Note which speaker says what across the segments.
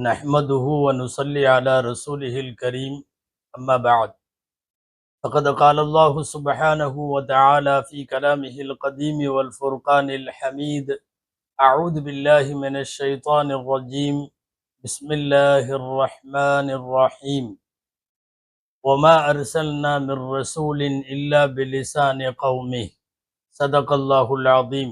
Speaker 1: نحمده ونصلي على رسوله الكريم. أما بعد فقد قال الله سبحانه وتعالى في كلامه القديم والفرقان الحميد أعوذ بالله من الشيطان الرجيم. بسم الله الرحمن الرحيم. وما أرسلنا من رسول إلا بلسان قومه. صدق الله العظيم.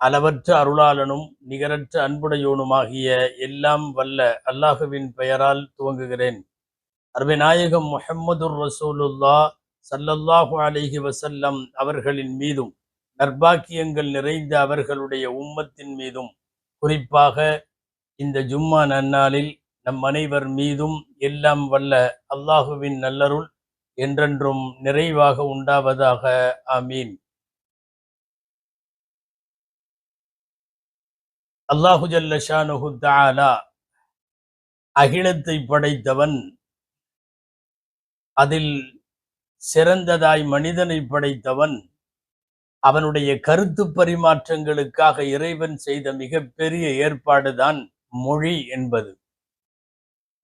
Speaker 1: அளவற்ற அருளாளனும் நிகரற்ற அன்புடையோனுமாகிய எல்லாம் வல்ல அல்லாஹுவின் பெயரால் துவங்குகிறேன். அருமை நாயகம் முஹம்மதுர் ரசூலுல்லா சல்லல்லாஹு அலிஹி வசல்லம் அவர்களின் மீதும் நற்பாக்கியங்கள் நிறைந்த அவர்களுடைய உம்மத்தின் மீதும் குறிப்பாக இந்த ஜும்மா நன்னாளில் நம் அனைவர் மீதும் எல்லாம் வல்ல அல்லாஹுவின் நல்லருள் என்றென்றும் நிறைவாக உண்டாவதாக. ஆமீன். அல்லாஹு ஜல்ல ஷானுஹு அகிலத்தை படைத்தவன் அதில் சிறந்ததாய் மனிதனை படைத்தவன் அவனுடைய கருத்து பரிமாற்றங்களுக்காக இறைவன் செய்த மிகப்பெரிய ஏற்பாடுதான் மொழி என்பது.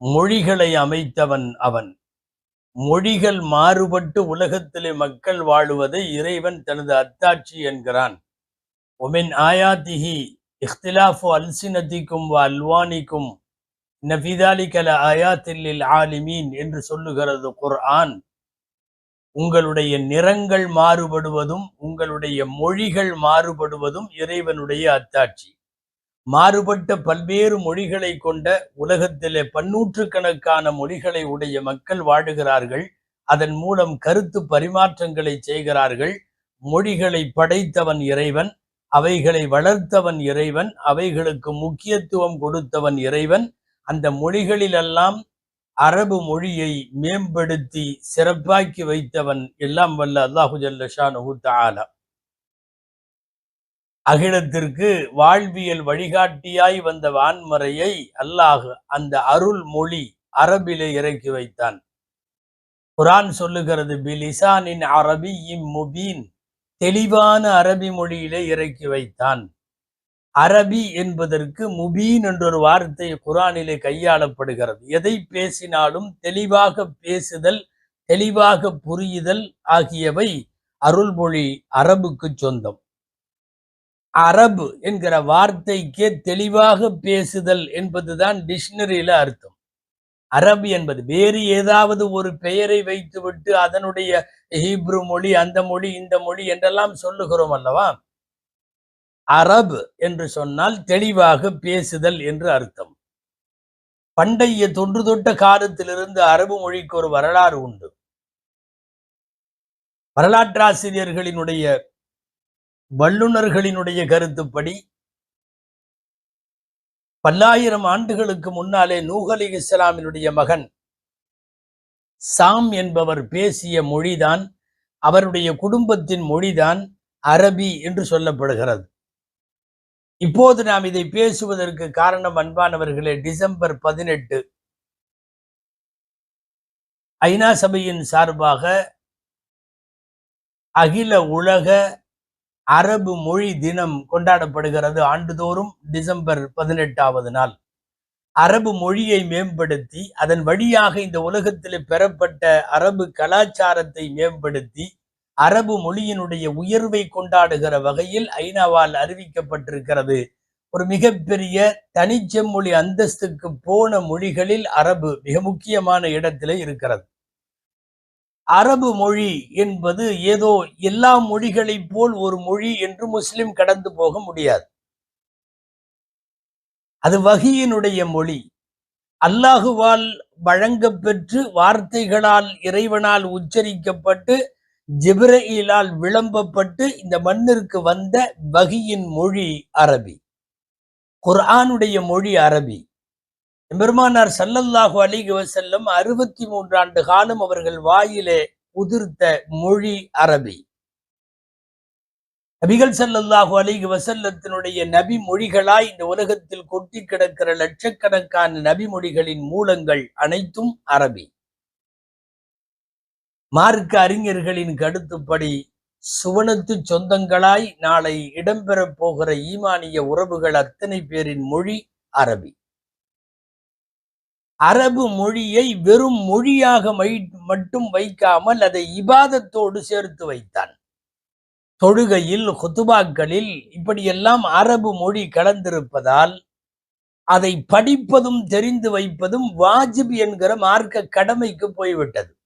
Speaker 1: மொழிகளை அமைத்தவன் அவன். மொழிகள் மாறுபட்டு உலகத்திலே மக்கள் வாழுவதை இறைவன் தனது அத்தாட்சி என்கிறான். ஒமின் ஆயாத்திஹி இஹ்திலாஃபு அல்சினத்திக்கும் வ அல்வானிக்கும் நஃபிதாலிகல ஆயாத்தில்லில் ஆலிமீன் என்று சொல்லுகிறது குர்ஆன். உங்களுடைய நிறங்கள் மாறுபடுவதும் உங்களுடைய மொழிகள் மாறுபடுவதும் இறைவனுடைய அத்தாட்சி. மாறுபட்ட பல்வேறு மொழிகளை கொண்ட உலகத்திலே பன்னூற்றுக்கணக்கான மொழிகளை உடைய மக்கள் வாழுகிறார்கள் அதன் மூலம் கருத்து பரிமாற்றங்களை செய்கிறார்கள். மொழிகளை படைத்தவன் இறைவன். அவைகளை வளர்த்தவன் இறைவன் அவைகளுக்கு முக்கியத்துவம் கொடுத்தவன் இறைவன். அந்த மொழிகளிலெல்லாம் அரபு மொழியை மேம்படுத்தி சிறப்பாக்கி வைத்தவன் எல்லாம் வல்ல அல்லாஹு ஜல்ல அகிலத்திற்கு வாழ்வியல் வழிகாட்டியாய் வந்த வான்மறையை அல்லாஹ் அந்த அருள் மொழி அரபிலே இறக்கி வைத்தான். குரான் சொல்லுகிறது பிலிசானின் அரபியும் முபீன். தெளிவான அரபி மொழியிலே இறக்கி வைத்தான். அரபி என்பதற்கு முபீன் என்றொரு வார்த்தை குரானிலே கையாளப்படுகிறது. எதை பேசினாலும் தெளிவாக பேசுதல் தெளிவாக புரியுதல் ஆகியவை அருள்மொழி அரபுக்கு சொந்தம். அரபு என்கிற வார்த்தைக்கே தெளிவாக பேசுதல் என்பதுதான் டிக்ஷனரியில அர்த்தம். அரபு என்பது வேறு ஏதாவது ஒரு பெயரை வைத்துவிட்டு அதனுடைய ஹீப்ரு மொழி அந்த மொழி இந்த மொழி என்றெல்லாம் சொல்லுகிறோம் அல்லவா? அரபு என்று சொன்னால் தெளிவாக பேசுதல் என்று அர்த்தம். பண்டைய தொன்று தொட்ட காலத்திலிருந்து அரபு மொழிக்கு ஒரு வரலாறு உண்டு. வரலாற்றாசிரியர்களினுடைய வல்லுநர்களினுடைய கருத்துப்படி பல்லாயிரம் ஆண்டுகளுக்கு முன்னாலே நூகலி இஸ்லாமினுடைய மகன் சாம் என்பவர் பேசிய மொழிதான் அவருடைய குடும்பத்தின் மொழிதான் அரபி என்று சொல்லப்படுகிறது. இப்போது நாம் இதை பேசுவதற்கு காரணம் அன்பானவர்களே டிசம்பர் பதினெட்டு. ஐநா சபையின் சார்பாக அகில உலக அரபு மொழி தினம் கொண்டாடப்படுகிறது ஆண்டுதோறும் டிசம்பர் பதினெட்டாவது நாள். அரபு மொழியை மேம்படுத்தி அதன் வழியாக இந்த உலகத்தில் பெறப்பட்ட அரபு கலாச்சாரத்தை மேம்படுத்தி அரபு மொழியினுடைய உயர்வை கொண்டாடுகிற வகையில் ஐநாவால் அறிவிக்கப்பட்டிருக்கிறது. ஒரு மிகப்பெரிய தனிச்செம்மொழி அந்தஸ்துக்கு போன மொழிகளில் அரபு மிக முக்கியமான இடத்திலே இருக்கிறது. அரபு மொழி என்பது ஏதோ எல்லா மொழிகளைப் போல் ஒரு மொழி என்று முஸ்லிம் கடந்து போக முடியாது. அது வகியினுடைய மொழி. அல்லாஹுவால் வழங்கப்பெற்று வார்த்தைகளால் இறைவனால் உச்சரிக்கப்பட்டு ஜிப்ரயிலால் விளம்பப்பட்டு இந்த மண்ணிற்கு வந்த வகியின் மொழி அரபி. குர்ஆனுடைய மொழி அரபி. பெருமானார் சல்லல்லாஹு அலிக வசல்லம் அறுபத்தி மூன்றாண்டு காலம் அவர்கள் வாயிலே உதிர்த்த மொழி அரபி. நபிகள் சல்லல்லாஹு அலிக வசல்லத்தினுடைய நபி மொழிகளாய் இந்த உலகத்தில் கொட்டி கிடக்கிற லட்சக்கணக்கான நபி மொழிகளின் மூலங்கள் அனைத்தும் அரபி. மார்க்க அறிஞர்களின் கருத்துப்படி சுவனத்து சொந்தங்களாய் நாளை இடம்பெறப் போகிற ஈமானிய உறவுகள் அத்தனை பேரின் மொழி அரபி. அரபு மொழியை வெறும் மொழியாக மை- மட்டும் வைக்காமல் அதை இபாதத்தோடு சேர்த்து வைத்தான். தொழுகையில் ஹுத்துபாக்களில் இப்படியெல்லாம் அரபு மொழி கலந்திருப்பதால் அதை படிப்பதும் தெரிந்து வைப்பதும் வாஜிப் என்கிற மார்க்க கடமைக்கு போய்விட்டது.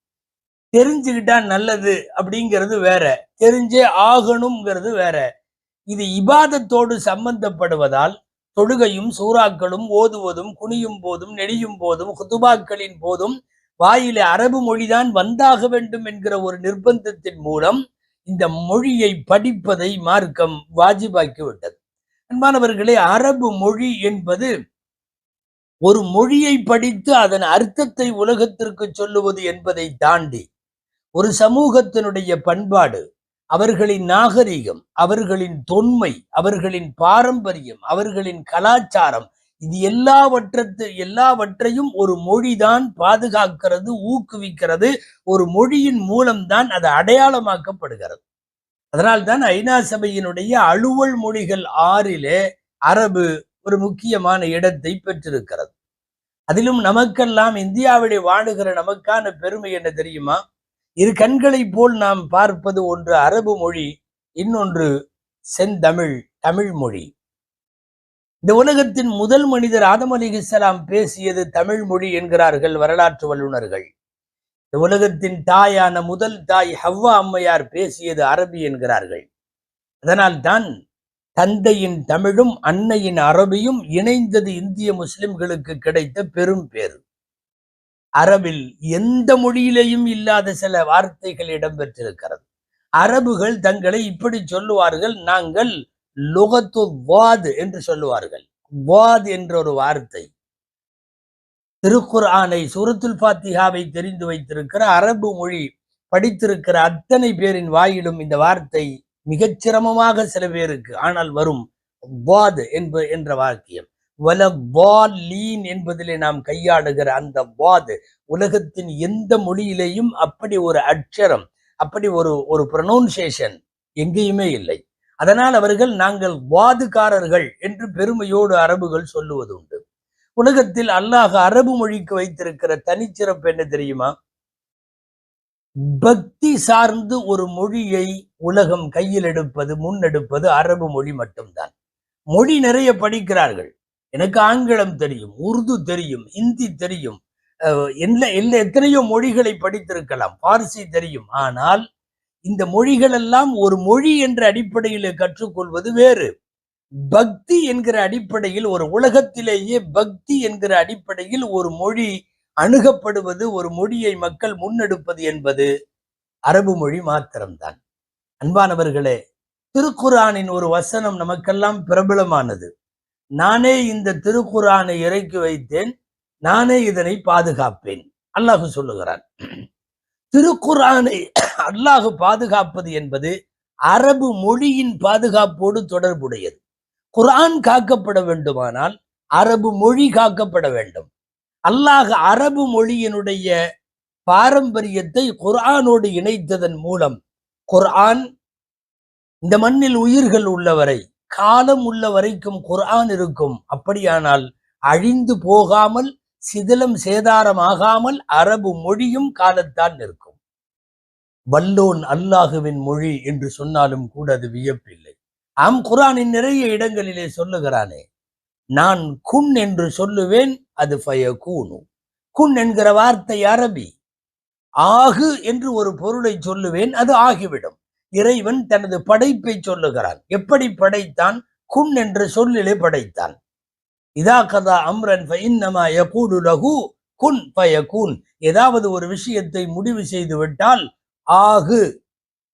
Speaker 1: தெரிஞ்சுக்கிட்டா நல்லது அப்படிங்கிறது வேற தெரிஞ்சே ஆகணுங்கிறது வேற. இது இபாதத்தோடு சம்பந்தப்படுவதால் தொழுகையும் சூறாக்களும் ஓதுவதும் குனியும் போதும் நெடியும் போதும் ஹுதுபாக்களின் போதும் வாயிலே அரபு மொழிதான் வந்தாக வேண்டும் என்கிற ஒரு நிர்பந்தத்தின் மூலம் இந்த மொழியை படிப்பதை மார்க்கம் வாஜிபாக்கி விட்டது அன்பானவர்களே அரபு மொழி என்பது ஒரு மொழியை படித்து அதன் அர்த்தத்தை உலகத்திற்கு சொல்லுவது என்பதை தாண்டி ஒரு சமூகத்தினுடைய பண்பாடு அவர்களின் நாகரிகம் அவர்களின் தொன்மை அவர்களின் பாரம்பரியம் அவர்களின் கலாச்சாரம் இது எல்லாவற்றத்து எல்லாவற்றையும் ஒரு மொழிதான் பாதுகாக்கிறது ஊக்குவிக்கிறது ஒரு மொழியின் மூலம்தான் அது அடையாளமாக்கப்படுகிறது. அதனால்தான் ஐநா சபையினுடைய அலுவல் மொழிகள் ஆறிலே அரபு ஒரு முக்கியமான இடத்தை பெற்றிருக்கிறது. அதிலும் நமக்கெல்லாம் இந்தியாவிலே வாழுகிற நமக்கான பெருமை என்ன தெரியுமா? இரு கண்களைப் போல் நாம் பார்ப்பது ஒன்று அரபு மொழி இன்னொன்று செந்தமிழ் தமிழ் மொழி. இந்த உலகத்தின் முதல் மனிதர் ஆதம் அலிஹிஸ்ஸலாம் பேசியது தமிழ் மொழி என்கிறார்கள் வரலாற்று வல்லுநர்கள். இந்த உலகத்தின் தாயான முதல் தாய் ஹவ்வா அம்மையார் பேசியது அரபி என்கிறார்கள். அதனால் தான் தந்தையின் தமிழும் அன்னையின் அரபியும் இணைந்தது இந்திய முஸ்லிம்களுக்கு கிடைத்த பெரும் பேரு அரபில் எந்த மொழியிலேயும் இல்லாத சில வார்த்தைகள் இடம்பெற்றிருக்கிறது. அரபுகள் தங்களை இப்படி சொல்லுவார்கள் நாங்கள் லுகத்து வாத் என்று சொல்லுவார்கள். வாத் என்ற ஒரு வார்த்தை. திருக்குர்ஆனை சூரத்துல் பாத்திகாவை தெரிந்து வைத்திருக்கிற அரபு மொழி படித்திருக்கிற அத்தனை பேரின் வாயிலும் இந்த வார்த்தை மிகச் சிரமமாக சில பேருக்கு ஆனால் வரும் வாத் என்ப என்ற வாக்கியம். வல லீன் என்பதிலே நாம் கையாளுகிற அந்த வாது உலகத்தின் எந்த மொழியிலேயும் அப்படி ஒரு அட்சரம் அப்படி ஒரு ஒரு ப்ரொனவுன்சியேஷன் எங்கேயுமே இல்லை. அதனால் அவர்கள் நாங்கள் வாதுகாரர்கள் என்று பெருமையோடு அரபுகள் சொல்லுவது உண்டு. உலகத்தில் அல்லாஹ் அரபு மொழிக்கு வைத்திருக்கிற தனிச்சிறப்பு என்ன தெரியுமா? பக்தி சார்ந்து ஒரு மொழியை உலகம் கையில் எடுப்பது முன்னெடுப்பது அரபு மொழி மட்டும்தான். மொழி நிறைய படிக்கிறார்கள். எனக்கு ஆங்கிலம் தெரியும் உருது தெரியும் இந்தி தெரியும் என்ன என்ன எத்தனையோ மொழிகளை படித்திருக்கலாம் பார்சி தெரியும். ஆனால் இந்த மொழிகள் எல்லாம் ஒரு மொழி என்ற அடிப்படையில் கற்றுக்கொள்வது வேறு. பக்தி என்கிற அடிப்படையில் ஒரு உலகத்திலேயே பக்தி என்கிற அடிப்படையில் ஒரு மொழி அணுகப்படுவது ஒரு மொழியை மக்கள் முன்னெடுப்பது என்பது அரபு மொழி மாத்திரம்தான். அன்பானவர்களே திருக்குரானின் ஒரு வசனம் நமக்கெல்லாம் பிரபலமானது. நானே இந்த திருக்குரானை இறக்கி வைத்தேன். நானே இதனை பாதுகாப்பேன். அல்லாஹு சொல்லுகிறான். திருக்குரானை அல்லாஹு பாதுகாப்பது என்பது அரபு மொழியின் பாதுகாப்போடு தொடர்புடையது. குரான் காக்கப்பட வேண்டுமானால் அரபு மொழி காக்கப்பட வேண்டும். அல்லாஹ் அரபு மொழியினுடைய பாரம்பரியத்தை குர்ஆனோடு இணைத்ததன் மூலம் குர்ஆன் இந்த மண்ணில் உயிர்கள் உள்ளவரை காலம் உள்ள வரைக்கும் குரான் இருக்கும். அப்படியானால் அழிந்து போகாமல் சிதிலம் சேதாரமாகாமல் அரபு மொழியும் காலத்தான் நிற்கும் வல்லோன் அல்லாஹுவின் மொழி என்று சொன்னாலும் கூட அது வியப்பில்லை. ஆம் குரானின் நிறைய இடங்களிலே சொல்லுகிறானே நான் குன் என்று சொல்லுவேன் அது ஃபயகூனு. குன் என்கிற வார்த்தை அரபி. ஆகு என்று ஒரு பொருளை சொல்லுவேன் அது ஆகிவிடும். இறைவன் தனது படைப்பை சொல்லுகிறான். எப்படி படைத்தான்? குன் என்ற சொல்லிலே படைத்தான். இதா கதா அம்ரன் ஃபஇன்னமா யகூலு லஹு குன் பயகூன் ஏதாவது ஒரு விஷயத்தை முடிவு செய்து விட்டால் ஆகு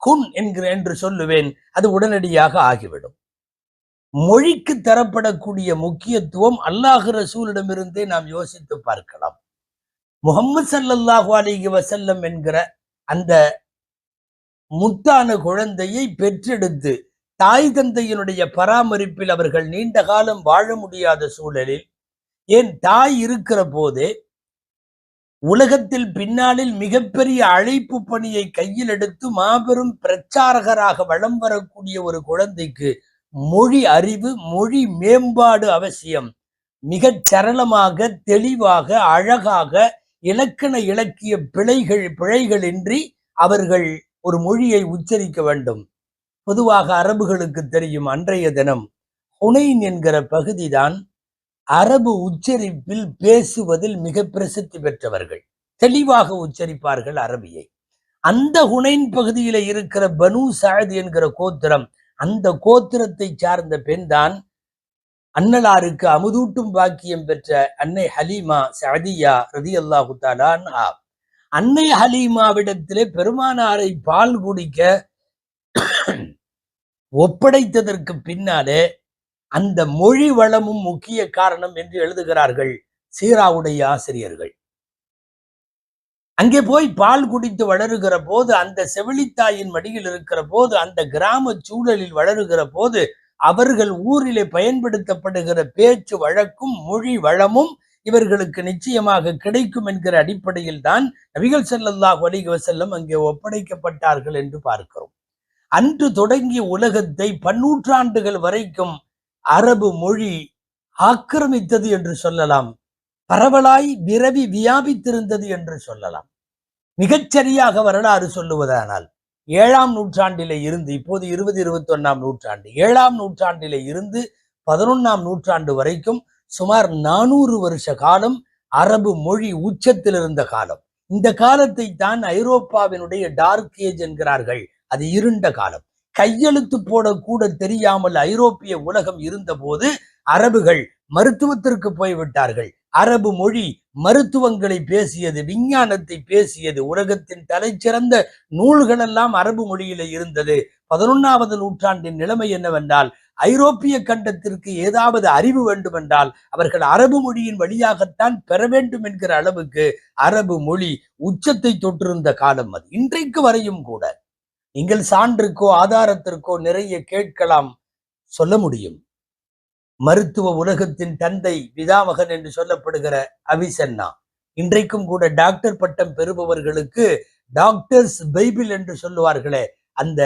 Speaker 1: குன் என்கிற என்று சொல்லுவேன். அது உடனடியாக ஆகிவிடும். மொழிக்கு தரப்படக்கூடிய முக்கியத்துவம் அல்லாஹ் ரசூலிடமிருந்தே நாம் யோசித்து பார்க்கலாம். முகம்மது சல்லல்லாஹு அலிகி வசல்லம் என்கிற அந்த முத்தான குழந்தையை பெற்றெடுத்து தாய் தந்தையினுடைய பராமரிப்பில் அவர்கள் நீண்ட காலம் வாழ முடியாத சூழலில் ஏன் தாய் இருக்கிற போதே உலகத்தில் பின்னாளில் மிகப்பெரிய அழைப்பு பணியை கையில் எடுத்து மாபெரும் பிரச்சாரகராக வலம் வரக்கூடிய ஒரு குழந்தைக்கு மொழி அறிவு மொழி மேம்பாடு அவசியம். மிகச் சரளமாக தெளிவாக அழகாக இலக்கண இலக்கிய பிழைகள் பிழைகளின்றி அவர்கள் ஒரு மொழியை உச்சரிக்க வேண்டும். பொதுவாக அரபுகளுக்கு தெரியும் அன்றைய தினம் ஹுனைன் என்கிற பகுதிதான் அரபு உச்சரிப்பில் பேசுவதில் மிக பிரசித்தி பெற்றவர்கள். தெளிவாக உச்சரிப்பார்கள் அரபியை. அந்த ஹுனைன் பகுதியில இருக்கிற பனு சாயத் என்கிற கோத்திரம் அந்த கோத்திரத்தை சார்ந்த பெண்தான் அன்னலாருக்கு அமுதூட்டும் பாக்கியம் பெற்ற அன்னை ஹலீமா சஅதியா ரதி அல்லாஹு தாலா அன்னை ஹலீமாவிடத்திலே பெருமானாரை பால் குடிக்க ஒப்படைத்ததற்கு பின்னாலே அந்த மொழி வளமும் முக்கிய காரணம் என்று எழுதுகிறார்கள் சீராவுடைய ஆசிரியர்கள். அங்கே போய் பால் குடித்து வளருகிற போது அந்த செவிலித்தாயின் மடியில் இருக்கிற போது அந்த கிராம சூழலில் வளருகிற போது அவர்கள் ஊரிலே பயன்படுத்தப்படுகிற பேச்சு வழக்கும் மொழி வளமும் இவர்களுக்கு நிச்சயமாக கிடைக்கும் என்கிற அடிப்படையில் தான் நபிகள் செல்லல்லாஹ் அலைஹி செல்லம் அங்கே ஒப்படைக்கப்பட்டார்கள் என்று பார்க்கிறோம். அன்று தொடங்கிய உலகத்தை பன்னூற்றாண்டுகள் வரைக்கும் அரபு மொழி ஆக்கிரமித்தது என்று சொல்லலாம். பரவலாய் விரவி வியாபித்திருந்தது என்று சொல்லலாம். மிகச்சரியாக வரலாறு சொல்லுவதானால் ஏழாம் நூற்றாண்டிலே இருந்து இப்போது இருபது இருபத்தி ஒன்னாம் நூற்றாண்டு ஏழாம் நூற்றாண்டிலே இருந்து பதினொன்னாம் நூற்றாண்டு வரைக்கும் சுமார் நானூறு வருஷ காலம் அரபு மொழி உச்சத்தில் இருந்த காலம். இந்த காலத்தை தான் ஐரோப்பாவினுடைய டார்க் ஏஜ் என்கிறார்கள். அது இருண்ட காலம். கையெழுத்து போட கூட தெரியாமல் ஐரோப்பிய உலகம் இருந்தபோது அரபுகள் மருத்துவத்திற்கு போய்விட்டார்கள் அரபு மொழி மருத்துவங்களை பேசியது விஞ்ஞானத்தை பேசியது உலகத்தின் தலைச்சிறந்த நூல்களெல்லாம் அரபு மொழியில இருந்தது. பதினொன்னாவது நூற்றாண்டின் நிலைமை என்னவென்றால் ஐரோப்பிய கண்டத்திற்கு ஏதாவது அறிவு வேண்டுமென்றால் அவர்கள் அரபு மொழியின் வழியாகத்தான் பெற வேண்டும் என்கிற அளவுக்கு அரபு மொழி உச்சத்தை தொற்றிருந்த காலம் அது. இன்றைக்கு வரையும் கூட நீங்கள் சான்றுக்கோ ஆதாரத்திற்கோ நிறைய கேட்கலாம் சொல்ல முடியும். மருத்துவ உலகத்தின் தந்தை விதாமகன் என்று சொல்லப்படுகிற அவிசன்னா. இன்றைக்கும் கூட டாக்டர் பட்டம் பெறுபவர்களுக்கு டாக்டர்ஸ் பைபிள் என்று சொல்லுவார்களே அந்த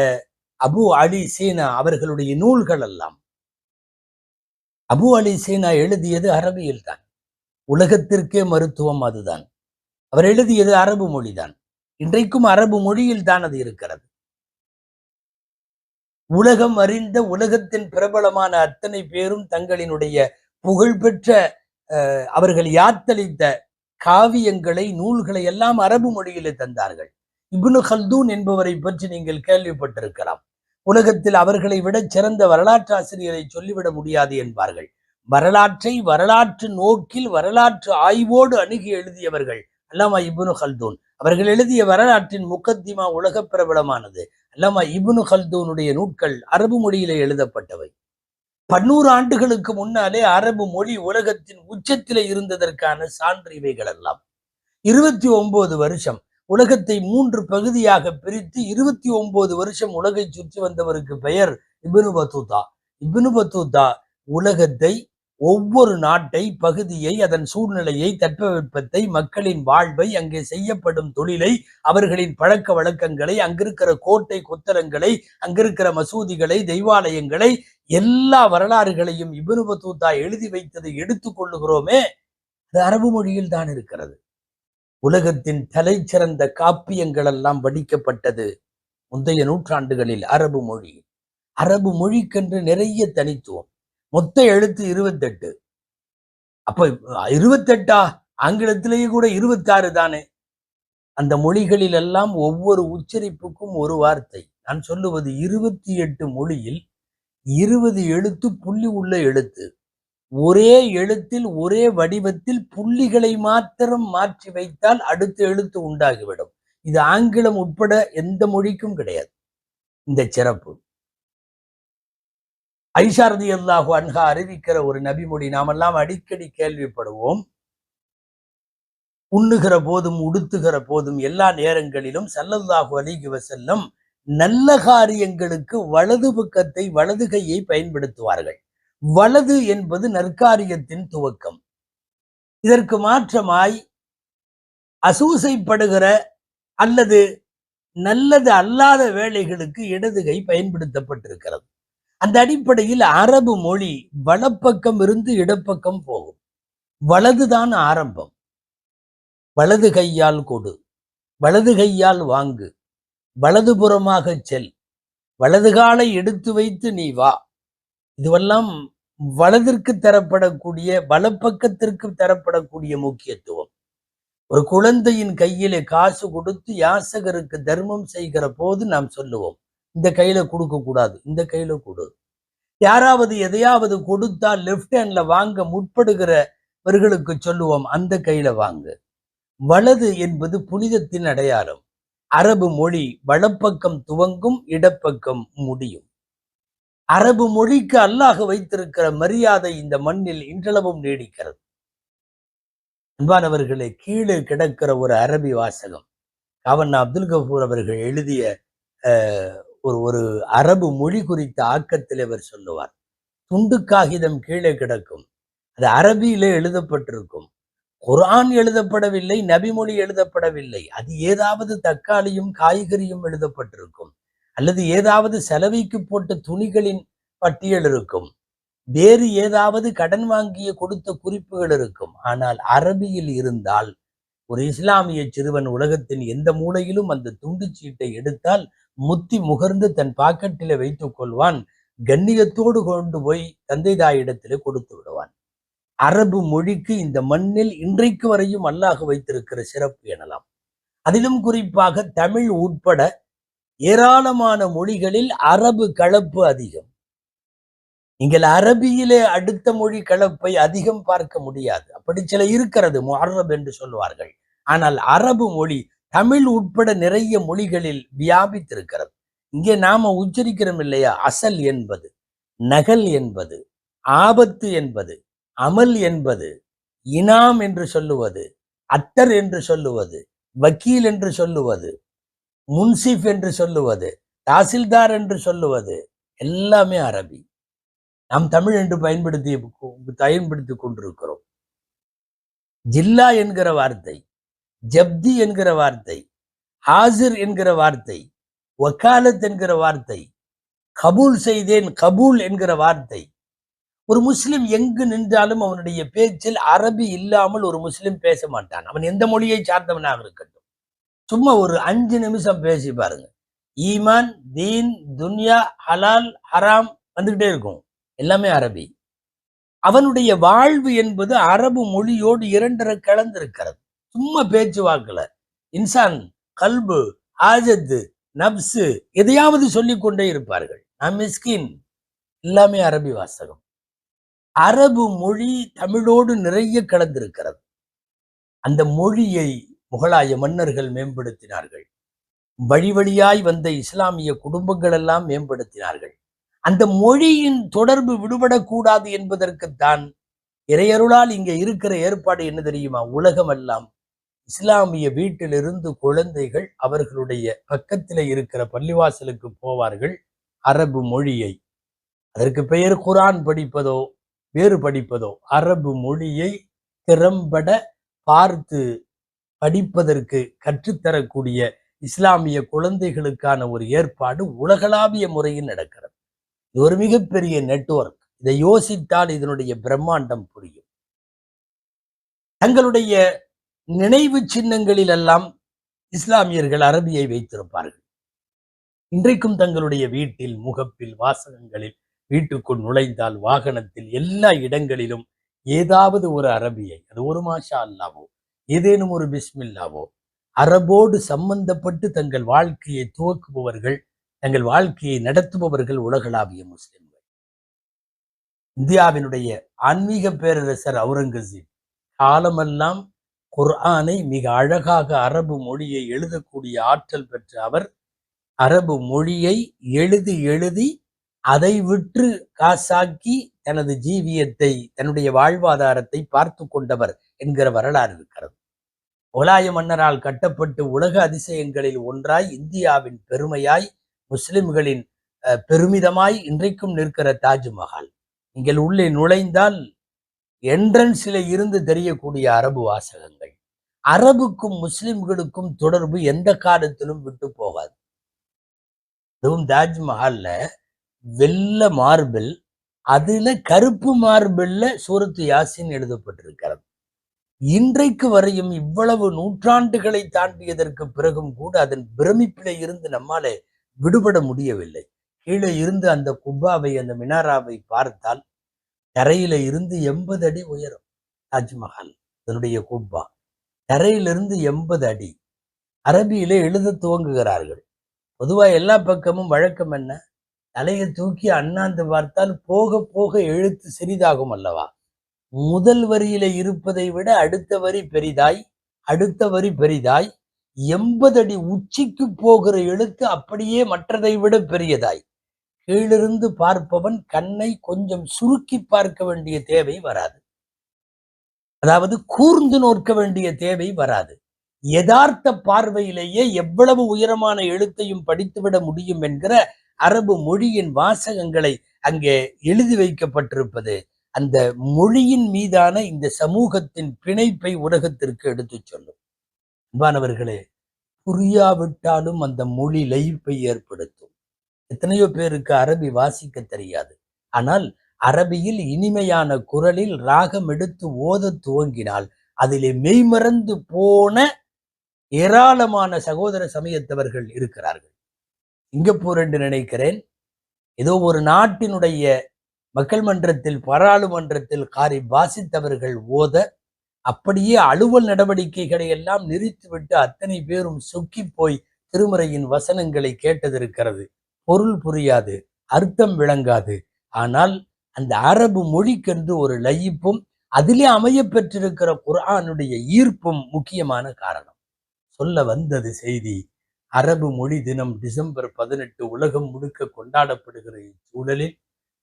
Speaker 1: அபு அலி சீனா அவர்களுடைய நூல்கள் எல்லாம். அபு அலி சீனா எழுதியது அரபியில் தான். உலகத்திற்கே மருத்துவம் அதுதான். அவர் எழுதியது அரபு மொழிதான். இன்றைக்கும் அரபு மொழியில் தான் அது இருக்கிறது. உலகம் அறிந்த உலகத்தின் பிரபலமான அத்தனை பேரும் தங்களினுடைய புகழ்பெற்ற அஹ், அவர்கள் யாத்தளித்த காவியங்களை நூல்களை எல்லாம் அரபு மொழியிலே தந்தார்கள். இப்னு ஹல்தூன் என்பவரை பற்றி நீங்கள் கேள்விப்பட்டிருக்கலாம். உலகத்தில் அவர்களை விட சிறந்த வரலாற்றாசிரியரை சொல்லிவிட முடியாது என்பார்கள். வரலாற்றை வரலாற்று நோக்கில் வரலாற்று ஆய்வோடு அணுகி எழுதியவர்கள் அல்லாமா இபுனு ஹல்தூன் அவர்கள் எழுதிய வரலாற்றின் முக்கத்திமா உலக பிரபலமானது. அல்லாமா இபுனு ஹல்தூனுடைய நூட்கள் அரபு மொழியிலே எழுதப்பட்டவை. பன்னூறு ஆண்டுகளுக்கு முன்னாலே அரபு மொழி உலகத்தின் உச்சத்திலே இருந்ததற்கான சான்று இவைகள் எல்லாம் இருபத்தி ஒன்பது வருஷம். உலகத்தை மூன்று பகுதியாக பிரித்து இருபத்தி ஒன்பது வருஷம் உலகை சுற்றி வந்தவருக்கு பெயர் இபினு பத்தூதா இபினு பத்தூதா உலகத்தை ஒவ்வொரு நாட்டை பகுதியை அதன் சூழ்நிலையை தட்பவெப்பத்தை மக்களின் வாழ்வை அங்கே செய்யப்படும் தொழிலை அவர்களின் பழக்க வழக்கங்களை அங்கிருக்கிற கோட்டை கொத்தரங்களை அங்கிருக்கிற மசூதிகளை தெய்வாலயங்களை எல்லா வரலாறுகளையும் இப்னு எழுதி வைத்ததை எடுத்துக் கொள்ளுகிறோமே அது அரபு மொழியில் தான் இருக்கிறது. உலகத்தின் தலை சிறந்த காப்பியங்கள் எல்லாம் வடிக்கப்பட்டது முந்தைய நூற்றாண்டுகளில் அரபு மொழி. அரபு மொழிக்கென்று நிறைய தனித்துவம். மொத்த எழுத்து இருபத்தெட்டு. அப்ப இருபத்தெட்டா? ஆங்கிலத்திலேயே கூட இருபத்தாறு தானே? அந்த மொழிகளில் எல்லாம் ஒவ்வொரு உச்சரிப்புக்கும் ஒரு வார்த்தை. நான் சொல்லுவது இருபத்தி எட்டு மொழியில் இருபது எழுத்து புள்ளி உள்ள எழுத்து. ஒரே எழுத்தில் ஒரே வடிவத்தில் புள்ளிகளை மாத்திரம் மாற்றி வைத்தால் அடுத்த எழுத்து உண்டாகிவிடும். இது ஆங்கிலம் உட்பட எந்த மொழிக்கும் கிடையாது. இந்த சிறப்பு. ஐஷாரதி அல்லாஹு அன்ஹா அறிவிக்கிற ஒரு நபிமொழி நாமெல்லாம் அடிக்கடி கேள்விப்படுவோம். உண்ணுகிற போதும் உடுத்துகிற போதும் எல்லா நேரங்களிலும் சல்லல்லாஹு அலிஹி வசல்லம் நல்ல காரியங்களுக்கு வலது பக்கத்தை வலது கையை பயன்படுத்துவார்கள். வலது என்பது நற்காரியத்தின் துவக்கம். இதற்கு மாற்றமாய் அசூசைப்படுகிற அல்லது நல்லது அல்லாத வேலைகளுக்கு இடது கை பயன்படுத்தப்பட்டிருக்கிறது. அந்த அடிப்படையில் அரபு மொழி வலப்பக்கம் இருந்து இடப்பக்கம் போகும். வலதுதான் ஆரம்பம். வலது கையால் கொடு. வலது கையால் வாங்கு. வலதுபுறமாக செல். வலது காலை எடுத்து வைத்து நீ வா. இதுவெல்லாம் வலதிற்கு தரப்படக்கூடிய வலப்பக்கத்திற்கு தரப்படக்கூடிய முக்கியத்துவம். ஒரு குழந்தையின் கையிலே காசு கொடுத்து யாசகருக்கு தர்மம் செய்கிற போது நாம் சொல்லுவோம் இந்த கையில கொடுக்க கூடாது இந்த கையில கொடு. யாராவது எதையாவது கொடுத்தால் லெஃப்ட் ஹேண்ட்ல வாங்க முற்படுகிறவர்களுக்கு சொல்லுவோம் அந்த கையில வாங்கு. வலது என்பது புனிதத்தின் அடையாளம். அரபு மொழி வலப்பக்கம் துவங்கும் இடப்பக்கம் முடியும். அரபு மொழிக்கு அல்லாஹ் வைத்திருக்கிற மரியாதை இந்த மண்ணில் இன்றளவும் நீடிக்கிறது. அன்பானவர்களே கீழே கிடக்கிற ஒரு அரபி வாசகம். காவண்ணா அப்துல் கபூர் அவர்கள் எழுதிய அஹ், ஒரு ஒரு அரபு மொழி குறித்த ஆக்கத்தில் அவர் சொல்லுவார். துண்டு காகிதம் கீழே கிடக்கும். அது அரபியிலே எழுதப்பட்டிருக்கும். குர்ஆன் எழுதப்படவில்லை நபிமொழி எழுதப்படவில்லை. அது ஏதாவது தக்காளியும் காய்கறியும் எழுதப்பட்டிருக்கும். அல்லது ஏதாவது செலவைக்கு போட்ட துணிகளின் பட்டியல் இருக்கும். வேறு ஏதாவது கடன் வாங்கிய கொடுத்த குறிப்புகள் இருக்கும். ஆனால் அரபியில் இருந்தால் ஒரு இஸ்லாமிய சிறுவன் உலகத்தின் எந்த மூலையிலும் அந்த துண்டு சீட்டை எடுத்தால் முத்தி முகர்ந்து தன் பாக்கெட்டில வைத்துக் கொள்வான். கண்ணியத்தோடு கொண்டு போய் தந்தை தாயிடத்திலே கொடுத்து விடுவான். அரபு மொழிக்கு இந்த மண்ணில் இன்றைக்கு வரையும் அல்லாஹ் வைத்திருக்கிற சிறப்பு எனலாம். அதிலும் குறிப்பாக தமிழ் உட்பட ஏராளமான மொழிகளில் அரபு கலப்பு அதிகம். நீங்கள் அரபியிலே அடுத்த மொழி கலப்பை அதிகம் பார்க்க முடியாது. அப்படி சில இருக்கிறது முஹர்ரப் என்று சொல்வார்கள் ஆனால் அரபு மொழி தமிழ் உட்பட நிறைய மொழிகளில் வியாபித்திருக்கிறது. இங்கே நாம உச்சரிக்கிறோம் இல்லையா? அசல் என்பது நகல் என்பது ஆபத்து என்பது அமல் என்பது இனாம் என்று சொல்லுவது அத்தர் என்று சொல்லுவது வக்கீல் என்று சொல்லுவது முன்சிப் என்று சொல்லுவது தாசில்தார் என்று சொல்லுவது எல்லாமே அரபி. நாம் தமிழ் என்று பயன்படுத்தி பயன்படுத்தி கொண்டிருக்கிறோம். ஜில்லா என்கிற வார்த்தை ஜப்தி என்கிற வார்த்தை ஹாசிர் என்கிற வார்த்தை வக்காலத் என்கிற வார்த்தை கபூல் செய்தேன் கபூல் என்கிற வார்த்தை. ஒரு முஸ்லிம் எங்கு நின்றாலும் அவனுடைய பேச்சில் அரபி இல்லாமல் ஒரு முஸ்லிம் பேச மாட்டான். அவன் எந்த மொழியை சார்ந்தவனாக இருக்கட்டும். சும்மா ஒரு அஞ்சு நிமிஷம் பேசி பாருங்க. ஈமான் தீன் துன்யா ஹலால் ஹராம் வந்துகிட்டே இருக்கும். எல்லாமே அரபி. அவனுடைய வாழ்வு என்பது அரபு மொழியோடு இரண்டரை கலந்திருக்கிறது. சும்மா பேச்சு வாக்குல. இன்சான் கல்பு ஆஜத்து நப்சு எதையாவது சொல்லி கொண்டே இருப்பார்கள். நான் மிஸ்கின். எல்லாமே அரபி வாசகம். அரபு மொழி தமிழோடு நிறைய கலந்திருக்கிறது. அந்த மொழியை முகலாய மன்னர்கள் மேம்படுத்தினார்கள். வழி வழியாய் வந்த இஸ்லாமிய குடும்பங்கள் எல்லாம் மேம்படுத்தினார்கள். அந்த மொழியின் தொடர்பு விடுபடக்கூடாது என்பதற்குத்தான் இறையருளால் இங்க இருக்கிற ஏற்பாடு என்ன தெரியுமா? உலகமெல்லாம் இஸ்லாமிய வீட்டிலிருந்து குழந்தைகள் அவர்களுடைய பக்கத்தில் இருக்கிற பள்ளிவாசலுக்கு போவார்கள் அரபு மொழியை. அதற்கு பெயர் குரான் படிப்பதோ வேறு படிப்பதோ அரபு மொழியை திறம்பட பார்த்து படிப்பதற்கு கற்றுத்தரக்கூடிய இஸ்லாமிய குழந்தைகளுக்கான ஒரு ஏற்பாடு உலகளாவிய முறையில் நடக்கிறது. இது ஒரு மிகப்பெரிய நெட்வொர்க் இதை யோசித்தால் இதனுடைய பிரம்மாண்டம் புரியும். தங்களுடைய நினைவு சின்னங்களில் எல்லாம் இஸ்லாமியர்கள் அரபியை வைத்திருப்பார்கள். இன்றைக்கும் தங்களுடைய வீட்டில் முகப்பில் வாசகங்களில் வீட்டுக்குள் நுழைந்தால் வாகனத்தில் எல்லா இடங்களிலும் ஏதாவது ஒரு அரபியை அது ஒரு மாஷா அல்லாவோ ஏதேனும் ஒரு பிஸ்மில்லாவோ அரபோடு சம்பந்தப்பட்டு தங்கள் வாழ்க்கையை துவக்குபவர்கள் தங்கள் வாழ்க்கையை நடத்துபவர்கள் உலகளாவிய முஸ்லிம்கள். இந்தியாவினுடைய ஆன்மீக பேரரசர் அவுரங்கசீப் காலமெல்லாம் குர்ஆனை மிக அழகாக அரபு மொழியை எழுதக்கூடிய ஆற்றல் பெற்ற அவர் அரபு மொழியை எழுதி எழுதி அதை விற்று காசாக்கி தனது ஜீவியத்தை தன்னுடைய வாழ்வாதாரத்தை பார்த்து கொண்டவர் என்கிற வரலாறு இருக்கிறது. முகலாய மன்னரால் கட்டப்பட்டு உலக அதிசயங்களில் ஒன்றாய் இந்தியாவின் பெருமையாய் முஸ்லிம்களின் பெருமிதமாய் இன்றைக்கும் நிற்கிற தாஜ்மஹால். நீங்கள் உள்ளே நுழைந்தால் என்ட்ரன்ஸில் இருந்து தெரியக்கூடிய அரபு வாசகங்கள். அரபுக்கும் முஸ்லிம்களுக்கும் தொடர்பு எந்த காலத்திலும் விட்டு போகாது. அதுவும் தாஜ்மஹால்ல வெள்ள மார்பிள் அதுல கருப்பு மார்பில்ல சூரத்து யாசின் எழுதப்பட்டிருக்கிறது. இன்றைக்கு வரையும் இவ்வளவு நூற்றாண்டுகளை தாண்டியதற்கு பிறகும் கூட அதன் பிரமிப்பிலே இருந்து நம்மாலே விடுபட முடியவில்லை. கீழே இருந்து அந்த குப்பாவை அந்த மினாராவை பார்த்தால் தரையில இருந்து எண்பது அடி உயரும் தாஜ்மஹால் அதனுடைய குப்பா தரையிலிருந்து எண்பது அடி. அரபியிலே எழுத துவங்குகிறார்கள். பொதுவா எல்லா பக்கமும் வழக்கம் என்ன? தலையை தூக்கி அண்ணாந்து பார்த்தால் போக போக எழுத்து சிறிதாகும் அல்லவா? முதல் வரியில இருப்பதை விட அடுத்த வரி பெரிதாய் அடுத்த வரி பெரிதாய் எண்பது அடி உச்சிக்கு போகிற எழுத்து அப்படியே மற்றதை விட பெரியதாய். கீழிருந்து பார்ப்பவன் கண்ணை கொஞ்சம் சுருக்கி பார்க்க வேண்டிய தேவை வராது. அதாவது கூர்ந்து நோக்க வேண்டிய தேவை வராது. யதார்த்த பார்வையிலேயே எவ்வளவு உயரமான எழுத்தையும் படித்துவிட முடியும் என்கிற அரபு மொழியின் வாசகங்களை அங்கே எழுதி வைக்கப்பட்டிருப்பது அந்த மொழியின் மீதான இந்த சமூகத்தின் பிணைப்பை உலகத்திற்கு எடுத்துச் சொல்லும். அன்பானவர்களே புரியாவிட்டாலும் அந்த மொழி லயிப்பை ஏற்படுத்தும். எத்தனையோ பேருக்கு அரபி வாசிக்க தெரியாது. ஆனால் அரபியில் இனிமையான குரலில் ராகம் எடுத்து ஓத துவங்கினால் அதிலே மெய்மறந்து போன ஏராளமான சகோதர சமயத்தவர்கள் இருக்கிறார்கள். சிங்கப்பூர் என்று நினைக்கிறேன். ஏதோ ஒரு நாட்டினுடைய மக்கள் மன்றத்தில் பாராளுமன்றத்தில் காரி வாசித்தவர்கள் ஓத அப்படியே அலுவல் நடவடிக்கைகளை எல்லாம் நிறுத்திவிட்டு அத்தனை பேரும் சொக்கி போய் திருமுறையின் வசனங்களை கேட்டதிருக்கிறது. பொருள் புரியாது அர்த்தம் விளங்காது. ஆனால் அந்த அரபு மொழிக்கென்று ஒரு லயிப்பும் அதிலே அமைய பெற்றிருக்கிற குரானுடைய ஈர்ப்பும் முக்கியமான காரணம். சொல்ல வந்தது செய்தி அரபு மொழி தினம் டிசம்பர் பதினெட்டு உலகம் முழுக்க கொண்டாடப்படுகிற இச்சூழலில்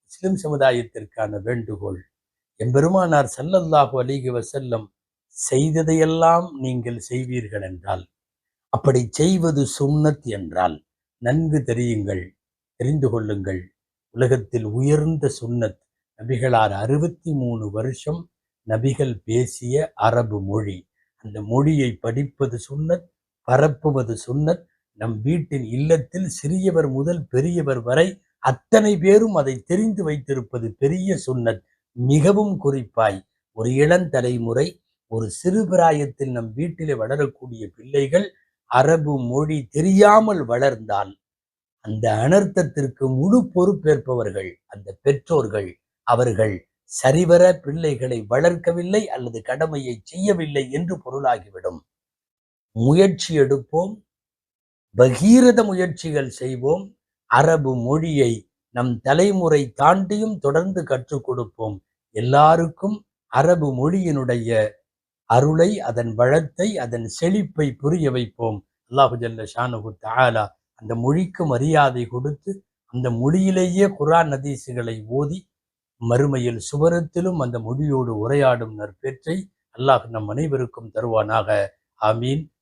Speaker 1: முஸ்லிம் சமுதாயத்திற்கான வேண்டுகோள். எம்பெருமானார் சல்லல்லாஹு அலிஹி வசல்லம் செய்ததையெல்லாம் நீங்கள் செய்வீர்கள் என்றால் அப்படி செய்வது சுன்னத் என்றால் நன்கு தெரியுங்கள் தெரிந்து கொள்ளுங்கள். உலகத்தில் உயர்ந்த சுன்னத் நபிகளார் அறுபத்தி மூணு வருஷம் நபிகள் பேசிய அரபு மொழி. அந்த மொழியை படிப்பது சுன்னத் பரப்புவது சுன்னத் நம் வீட்டின் இல்லத்தில் சிறியவர் முதல் பெரியவர் வரை அத்தனை பேரும் அதை தெரிந்து வைத்திருப்பது பெரிய சுண்ணத் மிகவும் குறிப்பாய். ஒரு இளந்தலைமுறை ஒரு சிறுபிராயத்தில் நம் வீட்டிலே வளரக்கூடிய பிள்ளைகள் அரபு மொழி தெரியாமல் வளர்ந்தால் அந்த அனர்த்தத்திற்கு முழு பொறுப்பேற்பவர்கள் அந்த பெற்றோர்கள் அவர்கள் சரிவர பிள்ளைகளை வளர்க்கவில்லை அல்லது கடமையை செய்யவில்லை என்று பொருளாகிவிடும். முயற்சி எடுப்போம் பகீரத முயற்சிகள் செய்வோம். அரபு மொழியை நம் தலைமுறை தாண்டியும் தொடர்ந்து கற்றுக் கொடுப்போம். எல்லாருக்கும் அரபு மொழியினுடைய அருளை அதன் வளத்தை அதன் செழிப்பை புரிய வைப்போம். அல்லாஹு ஜல்ல ஷானுகு தாலா அந்த மொழிக்கு மரியாதை கொடுத்து அந்த மொழியிலேயே குரான் நதீசுகளை ஓதி மறுமையில் சுவரத்திலும் அந்த மொழியோடு உரையாடும் நற்பேற்றை அல்லாஹ் நம் அனைவருக்கும் தருவானாக. ஆமீன்.